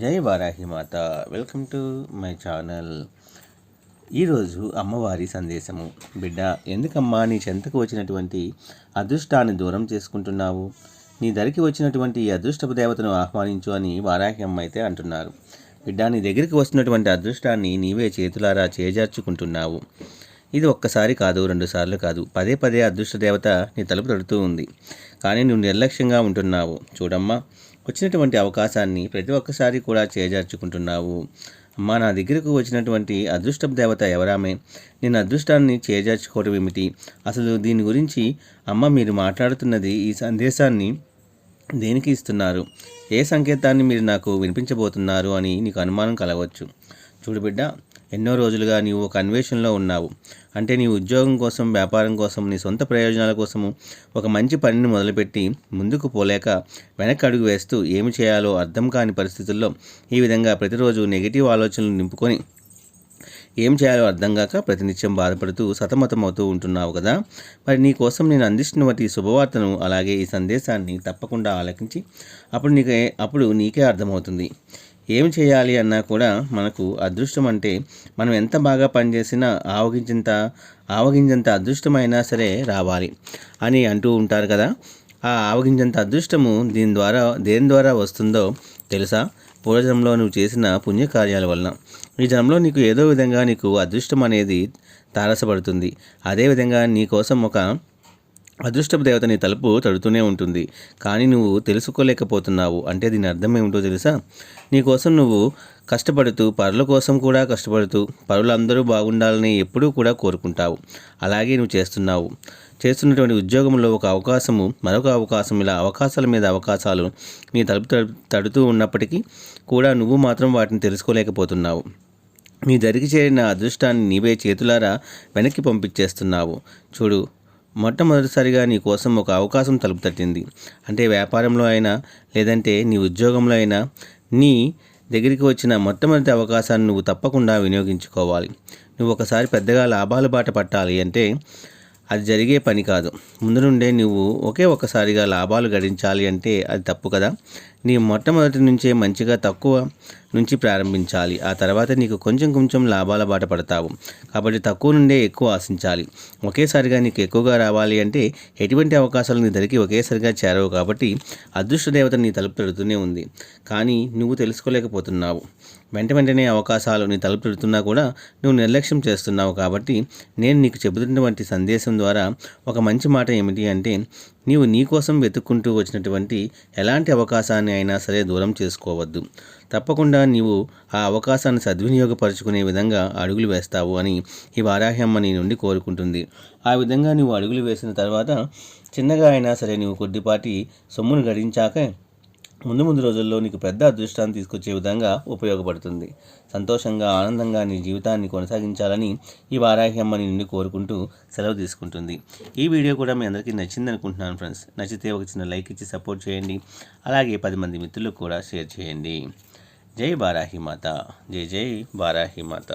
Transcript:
జై వారాహి మాత. Welcome to my channel. ఈరోజు అమ్మవారి సందేశము. బిడ్డ ఎందుకమ్మా నీ చెంతకు వచ్చినటువంటి అదృష్టాన్ని దూరం చేసుకుంటున్నావు? నీ ధరికి వచ్చినటువంటి ఈ అదృష్టపు దేవతను ఆహ్వానించు అని వారాహి అమ్మ అయితే అంటున్నారు. బిడ్డ నీ దగ్గరికి వస్తున్నటువంటి అదృష్టాన్ని నీవే చేతులారా చేజార్చుకుంటున్నావు. ఇది ఒక్కసారి కాదు రెండు సార్లు కాదు. పదే పదే అదృష్ట దేవత నీ తలుపు తడుతూ ఉంది. కానీ నువ్వు నిర్లక్ష్యంగా ఉంటున్నావు. చూడమ్మా వచ్చినటువంటి అవకాశాన్ని ప్రతి ఒక్కసారి కూడా చేజార్చుకుంటున్నావు. అమ్మా నా దగ్గరకు వచ్చినటువంటి అదృష్టపు దేవత ఎవరామే? నేను అదృష్టాన్ని చేజార్చుకోవడం ఏమిటి? అసలు దీని గురించి అమ్మ మీరు మాట్లాడుతున్నది ఈ సందేశాన్ని దేనికి ఇస్తున్నారు? ఏ సంకేతాన్ని మీరు నాకు వినిపించబోతున్నారు అని నీకు అనుమానం కలగవచ్చు. చూడు బిడ్డ ఎన్నో రోజులుగా నీవు ఒక అన్వేషణలో ఉన్నావు. అంటే నీ ఉద్యోగం కోసం వ్యాపారం కోసం నీ సొంత ప్రయోజనాల కోసము ఒక మంచి పనిని మొదలుపెట్టి ముందుకు పోలేక వెనక్కి అడుగు వేస్తూ ఏమి చేయాలో అర్థం కాని పరిస్థితుల్లో ఈ విధంగా ప్రతిరోజు నెగిటివ్ ఆలోచనలు నింపుకొని ఏం చేయాలో అర్థం కాక ప్రతినిత్యం బాధపడుతూ సతమతమవుతూ ఉంటున్నావు కదా? మరి నీ కోసం నేను అందిస్తున్నటువంటి శుభవార్తను అలాగే ఈ సందేశాన్ని తప్పకుండా ఆలకించి అప్పుడు నీకే అప్పుడు నీకే అర్థమవుతుంది. ఏం చేయాలి అన్నా కూడా మనకు అదృష్టం అంటే మనం ఎంత బాగా పనిచేసినా ఆవగించంత ఆవగించంత అదృష్టమైనా సరే రావాలి అని అంటూ ఉంటారు కదా. ఆ ఆవగించంత అదృష్టము దీని ద్వారా దేని ద్వారా వస్తుందో తెలుసా? పూర్వజన్మలో నువ్వు చేసిన పుణ్యకార్యాల వలన. ఈ జన్మలో నీకు ఏదో విధంగా నీకు అదృష్టం అనేది తారసపడుతుంది. అదేవిధంగా నీ కోసం ఒక అదృష్టపు దేవత నీ తలుపు తడుతూనే ఉంటుంది. కానీ నువ్వు తెలుసుకోలేకపోతున్నావు. అంటే దీని అర్థం ఏమిటో తెలుసా? నీకోసం నువ్వు కష్టపడుతూ పరుల కోసం కూడా కష్టపడుతూ పరులందరూ బాగుండాలని ఎప్పుడూ కూడా కోరుకుంటావు. అలాగే నువ్వు చేస్తున్నావు. చేస్తున్నటువంటి ఉద్యోగంలో ఒక అవకాశము మరొక అవకాశం ఇలా అవకాశాల మీద అవకాశాలు నీ తలుపు తడు- తడుతూ ఉన్నప్పటికీ కూడా నువ్వు మాత్రం వాటిని తెలుసుకోలేకపోతున్నావు. నీ దరికి చేరిన అదృష్టాన్ని నీవే చేతులారా వెనక్కి పంపించేస్తున్నావు. చూడు మొట్టమొదటిసారిగా నీ కోసం ఒక అవకాశం తలుపు తట్టింది. అంటే వ్యాపారంలో అయినా లేదంటే నీ ఉద్యోగంలో అయినా నీ దగ్గరికి వచ్చిన మొట్టమొదటి అవకాశాన్ని నువ్వు తప్పకుండా వినియోగించుకోవాలి. నువ్వు ఒకసారి పెద్దగా లాభాల బాట పట్టాలి అంటే అది జరిగే పని కాదు. ముందు నుండే నువ్వు ఒకే ఒక్కసారిగా లాభాలు గడించాలి అంటే అది తప్పు కదా. నీ మొట్టమొదటి నుంచే మంచిగా తక్కువ నుంచి ప్రారంభించాలి. ఆ తర్వాత నీకు కొంచెం కొంచెం లాభాల బాట పడతావు. కాబట్టి తక్కువ నుండే ఎక్కువ ఆశించాలి. ఒకేసారిగా నీకు ఎక్కువగా రావాలి అంటే ఎటువంటి అవకాశాలు నీ ధరికి ఒకేసారిగా చేరవు కాబట్టి అదృష్ట దేవత నీ తలుపు పెడుతూనే ఉంది. కానీ నువ్వు తెలుసుకోలేకపోతున్నావు. వెంట వెంటనే అవకాశాలు నీ తలుపు పెడుతున్నా కూడా నువ్వు నిర్లక్ష్యం చేస్తున్నావు కాబట్టి నేను నీకు చెబుతున్నటువంటి సందేశం ద్వారా ఒక మంచి మాట ఏమిటి అంటే నీవు నీ కోసం వెతుక్కుంటూ వచ్చినటువంటి ఎలాంటి అవకాశాన్ని అయినా సరే దూరం చేసుకోవద్దు. తప్పకుండా నీవు ఆ అవకాశాన్ని సద్వినియోగపరుచుకునే విధంగా అడుగులు వేస్తావు అని ఈ వారాహ్యమ్మ నీ నుండి కోరుకుంటుంది. ఆ విధంగా నువ్వు అడుగులు వేసిన తర్వాత చిన్నగా అయినా సరే నీవు కొద్దిపాటి సొమ్మును గడించాక ముందు ముందు రోజుల్లో నీకు పెద్ద అదృష్టాన్ని తీసుకొచ్చే విధంగా ఉపయోగపడుతుంది. సంతోషంగా ఆనందంగా నీ జీవితాన్ని కొనసాగించాలని ఈ వారాహి అమ్మ నుండి కోరుకుంటూ సెలవు తీసుకుంటుంది. ఈ వీడియో కూడా మీ అందరికీ నచ్చింది అనుకుంటున్నాను ఫ్రెండ్స్. నచ్చితే ఒక చిన్న లైక్ ఇచ్చి సపోర్ట్ చేయండి. అలాగే పది మంది మిత్రులకు కూడా షేర్ చేయండి. జై బారాహి మాత. జై జై బారాహి మాత.